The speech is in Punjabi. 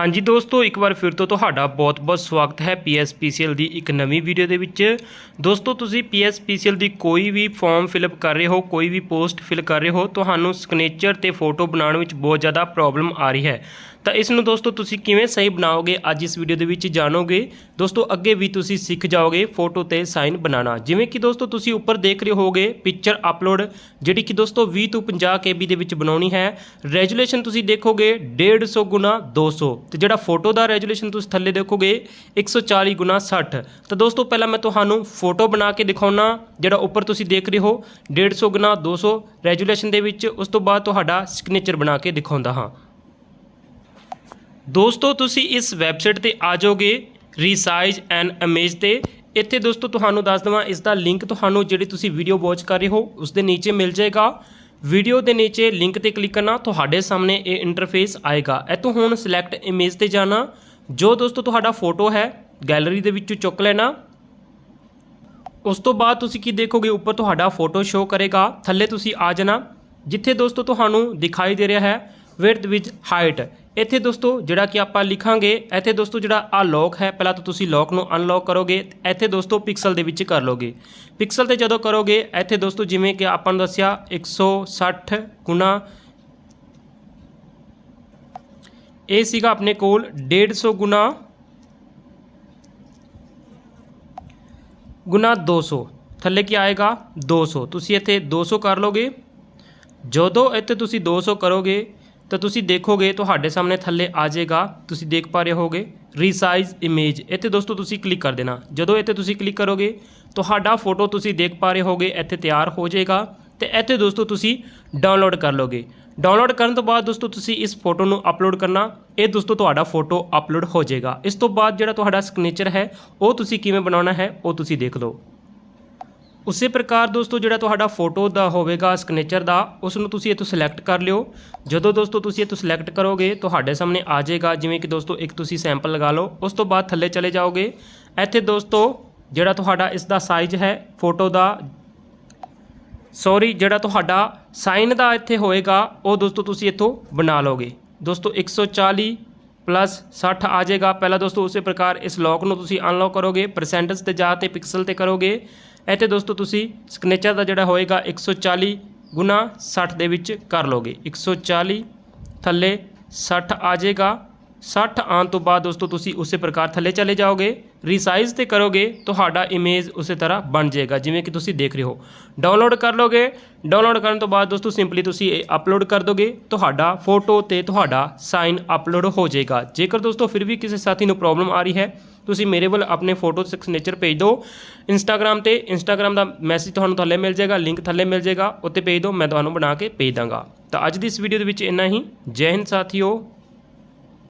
ਹਾਂਜੀ ਦੋਸਤੋ, ਇੱਕ ਵਾਰ ਫਿਰ ਤੋਂ ਤੁਹਾਡਾ ਬਹੁਤ-ਬਹੁਤ ਸਵਾਗਤ ਹੈ ਪੀਐਸਪੀਸੀਐਲ ਦੀ ਇੱਕ ਨਵੀਂ ਵੀਡੀਓ ਦੇ ਵਿੱਚ। ਦੋਸਤੋ, ਤੁਸੀਂ ਪੀਐਸਪੀਸੀਐਲ ਦੀ ਕੋਈ ਵੀ ਫਾਰਮ ਫਿਲਅਪ ਕਰ ਰਹੇ ਹੋ, ਕੋਈ ਵੀ ਪੋਸਟ ਫਿਲ ਕਰ ਰਹੇ ਹੋ, ਤੁਹਾਨੂੰ ਸਿਗਨੇਚਰ ਤੇ ਫੋਟੋ ਬਣਾਉਣ ਵਿੱਚ ਬਹੁਤ ਜ਼ਿਆਦਾ ਪ੍ਰੋਬਲਮ ਆ ਰਹੀ ਹੈ। ਤਾਂ ਇਸ ਨੂੰ ਦੋਸਤੋ ਤੁਸੀਂ ਕਿਵੇਂ ਸਹੀ ਬਣਾਓਗੇ ਅੱਜ ਇਸ ਵੀਡੀਓ ਦੇ ਵਿੱਚ ਜਾਣੋਗੇ। ਦੋਸਤੋ ਅੱਗੇ ਵੀ ਤੁਸੀਂ ਸਿੱਖ ਜਾਓਗੇ ਫੋਟੋ ਤੇ ਸਾਈਨ ਬਣਾਉਣਾ। ਜਿਵੇਂ ਕਿ ਦੋਸਤੋ ਤੁਸੀਂ ਉੱਪਰ ਦੇਖ ਰਹੇ ਹੋਗੇ ਪਿਕਚਰ ਅਪਲੋਡ, ਜਿਹੜੀ ਕਿ ਦੋਸਤੋ 20 ਤੋਂ 50 ਕੇਬੀ ਦੇ ਵਿੱਚ ਬਣਾਉਣੀ ਹੈ। ਰੈਜੂਲੇਸ਼ਨ ਤੁਸੀਂ ਦੇਖੋਗੇ 150 ਗੁਣਾ 200 ਤੇ ਜਿਹੜਾ ਫੋਟੋ ਦਾ ਰੈਜੂਲੇਸ਼ਨ ਤੁਸੀਂ ਥੱਲੇ ਦੇਖੋਗੇ 140 ਗੁਣਾ 60 ਤਾਂ ਦੋਸਤੋ ਪਹਿਲਾਂ ਮੈਂ ਤੁਹਾਨੂੰ ਫੋਟੋ ਬਣਾ ਕੇ ਦਿਖਾਉਣਾ, ਜਿਹੜਾ ਉੱਪਰ ਤੁਸੀਂ ਦੇਖ ਰਹੇ ਹੋ 150 ਗੁਣਾ 200 ਰੈਜੂਲੇਸ਼ਨ ਦੇ ਵਿੱਚ। ਉਸ ਤੋਂ ਬਾਅਦ ਤੁਹਾਡਾ ਸਿਗਨੇਚਰ ਬਣਾ ਕੇ ਦਿਖਾਉਂਦਾ ਹਾਂ। ਦੋਸਤੋ, ਤੁਸੀਂ ਇਸ ਵੈਬਸਾਈਟ ਤੇ ਆ ਜਾਓਗੇ ਰੀਸਾਈਜ਼ ਐਂਡ ਇਮੇਜ ਤੇ। ਇੱਥੇ ਦੋਸਤੋ, ਤੁਹਾਨੂੰ ਦੱਸ ਦਵਾਂ ਇਸ ਦਾ ਲਿੰਕ ਤੁਹਾਨੂੰ ਜਿਹੜੀ ਤੁਸੀਂ ਵੀਡੀਓ ਵਾਚ ਕਰ ਰਹੇ ਹੋ ਉਸ ਦੇ ਨੀਚੇ ਮਿਲ ਜਾਏਗਾ। ਵੀਡੀਓ ਦੇ ਨੀਚੇ ਲਿੰਕ ਤੇ ਕਲਿੱਕ ਕਰਨਾ, ਤੁਹਾਡੇ ਸਾਹਮਣੇ ਇਹ ਇੰਟਰਫੇਸ ਆਏਗਾ। ਇੱਥੋਂ ਹੁਣ ਸਿਲੈਕਟ ਇਮੇਜ ਤੇ ਜਾਣਾ। ਜੋ ਦੋਸਤੋ, ਤੁਹਾਡਾ ਫੋਟੋ ਹੈ ਗੈਲਰੀ ਦੇ ਵਿੱਚੋਂ ਚੁੱਕ ਲੈਣਾ। ਉਸ ਤੋਂ ਬਾਅਦ ਤੁਸੀਂ ਕੀ ਦੇਖੋਗੇ, ਉੱਪਰ ਤੁਹਾਡਾ ਫੋਟੋ ਸ਼ੋ ਕਰੇਗਾ। ਥੱਲੇ ਤੁਸੀਂ ਆ ਜਾਣਾ। ਜਿੱਥੇ ਦੋਸਤੋ, ਤੁਹਾਨੂੰ ਦਿਖਾਈ ਦੇ ਰਿਹਾ ਹੈ ਵਿਡਥ ਵਿੱਚ ਹਾਈਟ ਇੱਥੇ ਦੋਸਤੋ, ਜਿਹੜਾ ਕਿ ਆਪਾਂ ਲਿਖਾਂਗੇ, ਇੱਥੇ ਦੋਸਤੋ ਜਿਹੜਾ ਆ ਲੌਕ ਹੈ, ਪਹਿਲਾਂ ਤਾਂ ਤੁਸੀਂ ਲੌਕ ਨੂੰ ਅਨਲੌਕ ਕਰੋਗੇ, ਇੱਥੇ ਦੋਸਤੋ ਪਿਕਸਲ ਦੇ ਵਿੱਚ ਕਰ ਲੋਗੇ। ਪਿਕਸਲ ਤੇ ਜਦੋਂ ਕਰੋਗੇ, ਇੱਥੇ ਦੋਸਤੋ ਜਿਵੇਂ ਕਿ ਆਪਾਂ ਨੂੰ ਦੱਸਿਆ 160 ਗੁਣਾ ਇਹ ਸੀਗਾ ਆਪਣੇ ਕੋਲ 150 ਗੁਣਾ ਗੁਣਾ 200 ਥੱਲੇ ਕੀ ਆਏਗਾ? 200 ਤੁਸੀਂ ਇੱਥੇ 200 ਕਰ ਲੋਗੇ। ਜਦੋਂ ਇੱਥੇ ਤੁਸੀਂ 200 ਕਰੋਗੇ ਤਾਂ ਤੁਸੀਂ ਦੇਖੋਗੇ ਤੁਹਾਡੇ ਸਾਹਮਣੇ ਥੱਲੇ ਆ ਜਾਏਗਾ, ਤੁਸੀਂ ਦੇਖ ਪਾ ਰਹੇ ਹੋਗੇ ਰੀਸਾਈਜ਼ ਇਮੇਜ ਇੱਥੇ ਦੋਸਤੋ ਤੁਸੀਂ ਕਲਿੱਕ ਕਰ ਦੇਣਾ। ਜਦੋਂ ਇੱਥੇ ਤੁਸੀਂ ਕਲਿੱਕ ਕਰੋਗੇ, ਤੁਹਾਡਾ ਫੋਟੋ ਤੁਸੀਂ ਦੇਖ ਪਾ ਰਹੇ ਹੋਗੇ ਇੱਥੇ ਤਿਆਰ ਹੋ ਜਾਏਗਾ। ਤੇ ਇੱਥੇ ਦੋਸਤੋ ਤੁਸੀਂ ਡਾਊਨਲੋਡ ਕਰ ਲੋਗੇ ਡਾਊਨਲੋਡ ਕਰਨ ਤੋਂ ਬਾਅਦ ਦੋਸਤੋ ਤੁਸੀਂ ਇਸ ਫੋਟੋ ਨੂੰ ਅਪਲੋਡ ਕਰਨਾ। ਇਹ ਦੋਸਤੋ ਤੁਹਾਡਾ ਫੋਟੋ ਅਪਲੋਡ ਹੋ ਜਾਏਗਾ। ਇਸ ਤੋਂ ਬਾਅਦ ਜਿਹੜਾ ਤੁਹਾਡਾ ਸਿਗਨੇਚਰ ਹੈ, ਉਹ ਤੁਸੀਂ ਕਿਵੇਂ ਬਣਾਉਣਾ ਹੈ, ਉਹ ਤੁਸੀਂ ਦੇਖ ਲਓ। ਉਸੇ ਪ੍ਰਕਾਰ ਦੋਸਤੋ ਜਿਹੜਾ ਤੁਹਾਡਾ ਫੋਟੋ ਦਾ ਹੋਵੇਗਾ ਸਿਗਨੇਚਰ ਦਾ ਉਸ ਨੂੰ ਤੁਸੀਂ ਇੱਥੋਂ ਸਿਲੈਕਟ ਕਰ ਲਿਓ। ਜਦੋਂ ਦੋਸਤੋ ਤੁਸੀਂ ਇੱਥੋਂ ਸਿਲੈਕਟ ਕਰੋਗੇ, ਤੁਹਾਡੇ ਸਾਹਮਣੇ ਆ ਜਾਏਗਾ, ਜਿਵੇਂ ਕਿ ਦੋਸਤੋ ਇੱਕ ਤੁਸੀਂ ਸੈਂਪਲ ਲਗਾ ਲਓ, ਉਸ ਤੋਂ ਬਾਅਦ ਥੱਲੇ ਚਲੇ ਜਾਓਗੇ। ਇੱਥੇ ਦੋਸਤੋ ਜਿਹੜਾ ਤੁਹਾਡਾ ਇਸ ਦਾ ਸਾਈਜ਼ ਹੈ, ਫੋਟੋ ਦਾ ਸੌਰੀ ਜਿਹੜਾ ਤੁਹਾਡਾ ਸਾਈਨ ਦਾ ਇੱਥੇ ਹੋਏਗਾ, ਉਹ ਦੋਸਤੋ ਤੁਸੀਂ ਇੱਥੋਂ ਬਣਾ ਲਓਗੇ। ਦੋਸਤੋ 140 ਪਲੱਸ 60 ਆ ਜਾਏਗਾ। ਪਹਿਲਾਂ ਦੋਸਤੋ, ਉਸੇ ਪ੍ਰਕਾਰ ਇਸ ਲੌਕ ਨੂੰ ਤੁਸੀਂ ਅਨਲੌਕ ਕਰੋਗੇ ਪਰਸੈਂਟੇਜ ਤੇ ਜਾ ਤੇ ਪਿਕਸਲ ਤੇ ਕਰੋਗੇ। ਇੱਥੇ ਦੋਸਤੋ, ਤੁਸੀਂ ਸਿਗਨੇਚਰ ਦਾ ਜਿਹੜਾ ਹੋਏਗਾ 140 ਗੁਣਾ 60 ਦੇ ਵਿੱਚ ਕਰ ਲੋਗੇ। 140 ਥੱਲੇ 60 ਆ ਜਾਏਗਾ। 60 ਆਉਣ ਤੋਂ ਬਾਅਦ ਦੋਸਤੋ ਤੁਸੀਂ ਉਸੇ ਪ੍ਰਕਾਰ ਥੱਲੇ ਚਲੇ ਜਾਓਗੇ ਰੀਸਾਈਜ਼ ਤੇ ਕਰੋਗੇ, ਤੁਹਾਡਾ ਇਮੇਜ ਉਸੇ ਤਰ੍ਹਾਂ ਬਣ ਜਾਏਗਾ, ਜਿਵੇਂ ਕਿ ਤੁਸੀਂ ਦੇਖ ਰਹੇ ਹੋ। ਡਾਊਨਲੋਡ ਕਰ ਲੋਗੇ ਡਾਊਨਲੋਡ ਕਰਨ ਤੋਂ ਬਾਅਦ ਦੋਸਤੋ ਸਿੰਪਲੀ ਤੁਸੀਂ ਇਹ ਅਪਲੋਡ ਕਰ ਦੋਗੇ, ਤੁਹਾਡਾ ਫੋਟੋ ਤੇ ਤੁਹਾਡਾ ਸਾਈਨ ਅਪਲੋਡ ਹੋ ਜਾਏਗਾ। ਜੇਕਰ ਦੋਸਤੋ ਫਿਰ ਵੀ ਕਿਸੇ ਸਾਥੀ ਨੂੰ ਪ੍ਰੋਬਲਮ ਆ ਰਹੀ ਹੈ, ਤੁਸੀਂ ਮੇਰੇ ਵੱਲ ਆਪਣੇ ਫੋਟੋ ਸਿਗਨੇਚਰ ਭੇਜ ਦਿਓ। ਇੰਸਟਾਗ੍ਰam ਤੇ ਇੰਸਟਾਗ੍ਰam ਦਾ ਮੈਸੇਜ ਤੁਹਾਨੂੰ ਥੱਲੇ ਮਿਲ ਜਾਏਗਾ ਲਿੰਕ ਥੱਲੇ ਮਿਲ ਜਾਏਗਾ, ਉੱਤੇ ਭੇਜ ਦਿਓ, ਮੈਂ ਤੁਹਾਨੂੰ ਬਣਾ ਕੇ ਭੇਜ ਦਾਂਗਾ। ਤਾਂ ਅੱਜ ਦੀ ਇਸ ਵੀਡੀਓ ਦੇ ਵਿੱਚ ਇੰਨਾ ਹੀ। ਜੈ ਹਿੰਦ ਸਾਥੀਓ।